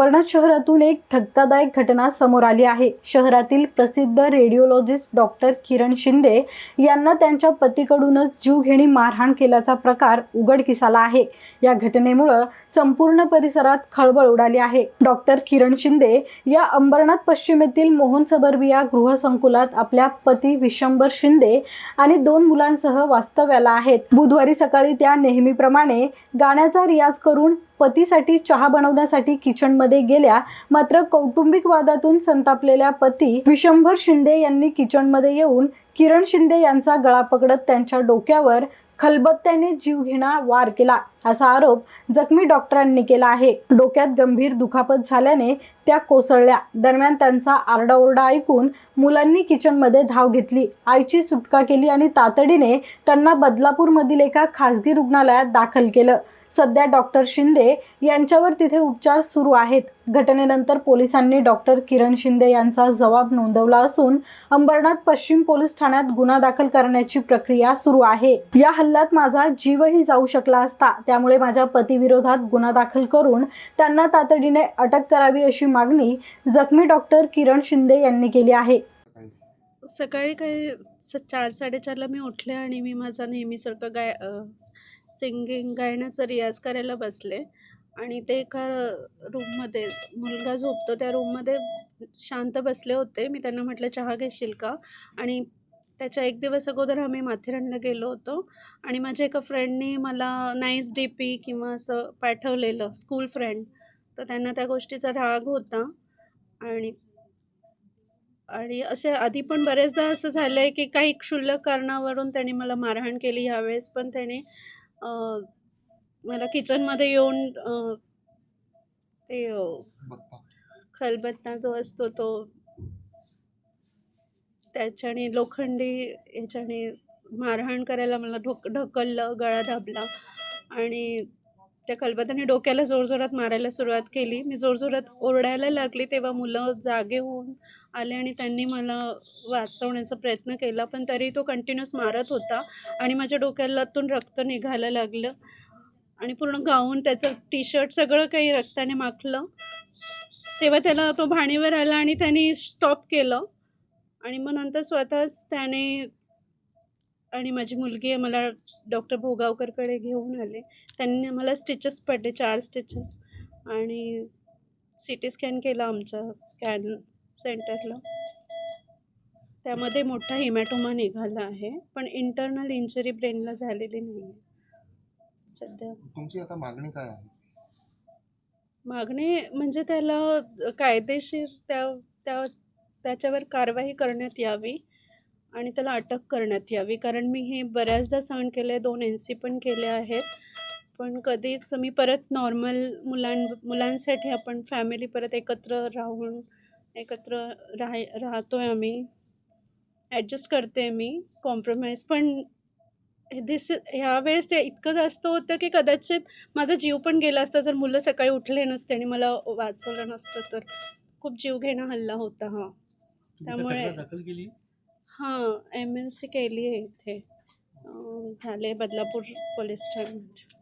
अंबरनाथ शहरातून एक धक्कादायक घटना समोर आली आहे. शहरातील प्रसिद्ध रेडिओलॉजिस्ट डॉक्टर किरण शिंदे यांना त्यांच्या पतीकडूनच जीवघेणी मारहाण केल्याचा प्रकार उघडकीस आला आहे. या घटनेमुळं संपूर्ण परिसरात खळबळ उडाली आहे. डॉक्टर किरण शिंदे या अंबरनाथ पश्चिमेतील मोहन सबर्बिया गृहसंकुलात आपल्या पती विशंबर शिंदे आणि दोन मुलांसह वास्तव्याला आहेत. बुधवारी सकाळी त्या नेहमीप्रमाणे गाण्याचा रियाज करून पतीसाठी चहा बनवण्यासाठी किचनमध्ये गेल्या मात्र कौटुंबिक वादातून संतापलेल्या पती विशंभर शिंदे यांनी किचनमध्ये येऊन किरण शिंदे यांचा गळा पकडत त्यांच्या डोक्यावर खलबत्त्याने जीवघेणा वार केला असा आरोप जखमी डॉक्टरांनी केला आहे. डोक्यात गंभीर दुखापत झाल्याने त्या कोसळल्या. दरम्यान त्यांचा आरडाओरडा ऐकून मुलांनी किचनमध्ये धाव घेतली. आईची सुटका केली आणि तातडीने त्यांना बदलापूरमधील एका खासगी रुग्णालयात दाखल केलं. सध्या डॉक्टर शिंदे यांच्यावर तिथे उपचार सुरू आहेत. घटनेनंतर पोलिसांनी डॉक्टर किरण शिंदे यांचा जबाब नोंदवला असून अंबरनाथ पश्चिम पोलीस ठाण्यात गुन्हा दाखल करण्याची प्रक्रिया सुरू आहे. या हल्ल्यात माझा जीवही जाऊ शकला असता त्यामुळे माझ्या पतीविरोधात गुन्हा दाखल करून त्यांना तातडीने अटक करावी अशी मागणी जखमी डॉक्टर किरण शिंदे यांनी केली आहे. सकाळी काही स चार साडेचारला मी उठले आणि मी माझा नेहमीसारखं गाय सिंगिंग गायनाचा रियाज करायला बसले. आणि ते एका रूममध्ये मुलगा झोपतो त्या रूममध्ये शांत बसले होते. मी त्यांना म्हटलं चहा घेशील का? आणि त्याच्या एक दिवस अगोदर आम्ही माथेरानला गेलो होतो. आणि माझ्या एका फ्रेंडनी मला नाईस डी पी किंवा असं पाठवलेलं स्कूल फ्रेंड तर त्यांना त्या गोष्टीचा राग होता. आणि आणि असे आधी पण बरेचदा असं झालं आहे की काही क्षुल्लक कारणावरून त्यांनी मला मारहाण केली ह्यावेळेस पण त्याने मला किचनमध्ये येऊन ते खलबत्ता जो असतो तो त्याच्याने लोखंडी ह्याच्याने मारहाण करायला मला ढोक ढकललं गळा दाबला आणि त्या खलबत्त्याने डोक्याला जोरजोरात मारायला सुरुवात केली. मी जोरजोरात ओरडायला लागली तेव्हा मुलं जागे होऊन आले आणि त्यांनी मला वाचवण्याचा प्रयत्न केला. पण तरी तो कंटिन्युअस मारत होता आणि माझ्या डोक्यालातून रक्त निघायला लागलं आणि पूर्ण गाऊन त्याचं टी शर्ट सगळं काही रक्ताने माखलं. तेव्हा त्याला तो भाणीवर आला आणि त्यांनी स्टॉप केलं. आणि मग नंतर स्वतःच त्याने आणि माझी मुलगी मला डॉक्टर भोगावकरकडे घेऊन आले. त्यांनी मला स्टिचेस पडले चार स्टिचेस. आणि सी टी स्कॅन केला आमच्या स्कॅन सेंटरला. त्यामध्ये मोठा हिमॅटोमा निघाला आहे पण इंटरनल इंजरी ब्रेनला झालेली नाही आहे सध्या. तुमची आता मागणी काय आहे? मागणी म्हणजे त्याला कायदेशीर त्या त्या त्याच्यावर कारवाई करण्यात यावी. आणि त्याला अटक करण्यात यावी. कारण मी हे बऱ्याचदा सहन केले दोन एन सी पण केले आहेत. पण कधीच मी परत नॉर्मल मुलां मुलांसाठी आपण फॅमिली परत एकत्र राहून एकत्र राह राहतो आहे आम्ही. ॲडजस्ट करते मी कॉम्प्रोमाइज पण दिस ह्यावेळेस ते इतकं जास्त होतं की कदाचित माझा जीव पण गेला असता. जर मुलं सकाळी उठले नसते आणि मला वाचवलं नसतं तर खूप जीव घेणं हल्ला होता हा. त्यामुळे हां एम एन सी केली आहे इथे. झाले बदलापूर पोलीस ठाण्यामध्ये